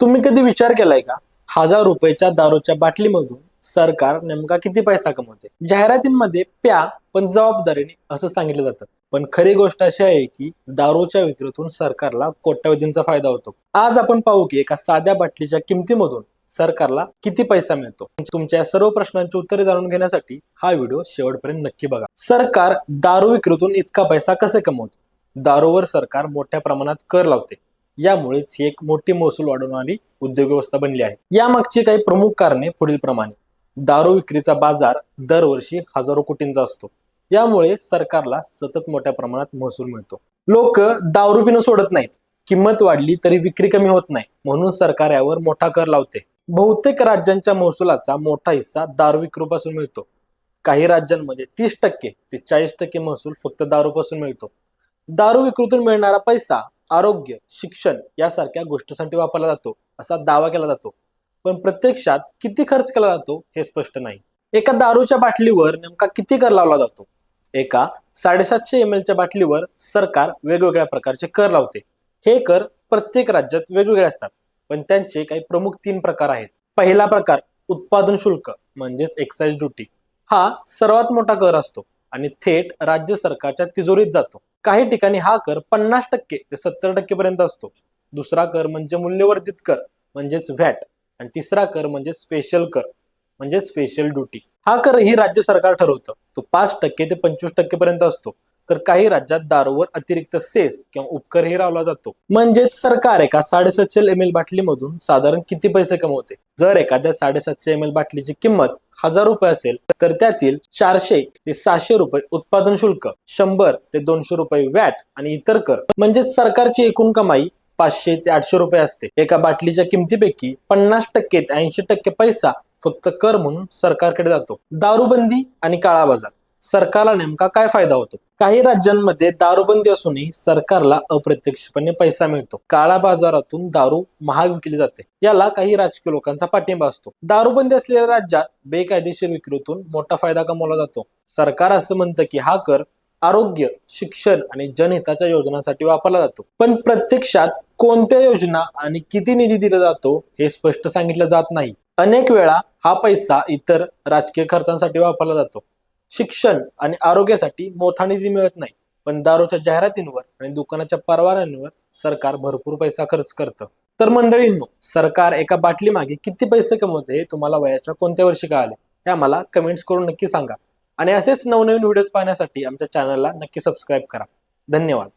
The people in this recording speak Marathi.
तुम्ही कधी विचार केलाय का? हजार रुपयाच्या दारूच्या बाटलीमधून सरकार नेमका किती पैसा कमवते? जाहिरातींमध्ये प्या पण जबाबदारीने असं सांगितलं जातं. पण खरी गोष्ट अशी आहे की दारूच्या विक्रीतून सरकारला कोट्यवधींचा फायदा होतो. आज आपण पाहू की एका साध्या बाटलीच्या किमतीमधून सरकारला किती पैसा मिळतो? तुमच्या सर्व प्रश्नांची उत्तरे जाणून घेण्यासाठी हा व्हिडिओ शेवटपर्यंत नक्की बघा. सरकार दारू विक्रीतून इतका पैसा कसे कमवतो? दारूवर सरकार मोठ्या प्रमाणात कर लावते. यामुळेच ही एक मोठी महसूल वाढवणारी उद्योग व्यवस्था बनली आहे. यामागची काही प्रमुख कारणे पुढील प्रमाणे दारू विक्रीचा बाजार दरवर्षी हजारो कोटींचा असतो. यामुळे सरकारला सतत मोठ्या प्रमाणात महसूल मिळतो. लोक दारू पिणं सोडत नाहीत. किंमत वाढली तरी विक्री कमी होत नाही म्हणून सरकार यावर मोठा कर लावते. बहुतेक राज्यांच्या महसुलाचा मोठा हिस्सा दारू विक्रीपासून मिळतो. काही राज्यांमध्ये तीस टक्के ते चाळीस टक्के महसूल फक्त दारूपासून मिळतो. दारू विक्रीतून मिळणारा पैसा आरोग्य शिक्षण यासारख्या गोष्टीसाठी वापरला जातो असा दावा केला जातो. पण प्रत्यक्षात किती खर्च केला जातो हे स्पष्ट नाही. एका दारूच्या बाटलीवर नेमका किती कर लावला जातो? एका साडेसातशे एम च्या बाटलीवर सरकार वेगवेगळ्या प्रकारचे कर लावते. हे कर प्रत्येक राज्यात वेगवेगळे असतात पण त्यांचे काही प्रमुख तीन प्रकार आहेत. पहिला प्रकार उत्पादन शुल्क म्हणजेच एक्साईज ड्युटी हा सर्वात मोठा कर असतो. आणि थेट राज्य सरकारच्या तिजोरीत जातो. काही ठिकाणी हा कर पन्नास टक्के ते सत्तर टक्के पर्यंत असतो. दुसरा कर म्हणजे मूल्यवर्धित कर म्हणजेच व्हॅट. आणि तिसरा कर म्हणजे स्पेशल कर म्हणजे स्पेशल ड्युटी हा कर ही राज्य सरकार ठरवतं. तो पाच टक्के ते पंचवीस टक्के पर्यंत असतो. तर काही राज्यात दारूवर अतिरिक्त सेस किंवा उपकरही लावला जातो. म्हणजेच सरकार एका साडेसातशे एम एल बाटलीमधून साधारण किती पैसे कमवते? जर एखाद्या साडेसातशे एम एल बाटलीची किंमत हजार रुपये असेल तर त्यातील चारशे ते सहाशे रुपये उत्पादन शुल्क शंभर ते दोनशे रुपये वॅट आणि इतर कर. म्हणजेच सरकारची एकूण कमाई पाचशे ते आठशे रुपये असते. एका बाटलीच्या किमतीपैकी पन्नास टक्के ते ऐंशी टक्के पैसा फक्त कर म्हणून सरकारकडे जातो. दारूबंदी आणि काळा बाजार सरकारला नेमका काय फायदा होतो? काही राज्यांमध्ये दारूबंदी असूनही सरकारला अप्रत्यक्षपणे पैसा मिळतो. काळा बाजारातून दारू महाग विकली जाते. याला काही राजकीय लोकांचा पाठिंबा असतो. दारूबंदी असलेल्या राज्यात बेकायदेशीर विक्रीतून मोठा फायदा कमवला जातो. सरकार असं म्हणतं की हा कर आरोग्य शिक्षण आणि जनहिताच्या योजनांसाठी वापरला जातो. पण प्रत्यक्षात कोणत्या योजना आणि किती निधी दिला जातो हे स्पष्ट सांगितलं जात नाही. अनेक वेळा हा पैसा इतर राजकीय खर्चांसाठी वापरला जातो. शिक्षण आणि आरोग्यासाठी मोठा निधी मिळत नाही. पण दारूच्या जाहिरातींवर आणि दुकानाच्या परवान्यांवर सरकार भरपूर पैसा खर्च करतं. तर मंडळींनो सरकार एका बाटली मागे किती पैसे कमवते हे तुम्हाला वयाच्या कोणत्या वर्षी कळाले? हे आम्हाला कमेंट्स करून नक्की सांगा. आणि असेच नवनवीन व्हिडिओज पाहण्यासाठी आमच्या चॅनलला नक्की सबस्क्राईब करा. धन्यवाद.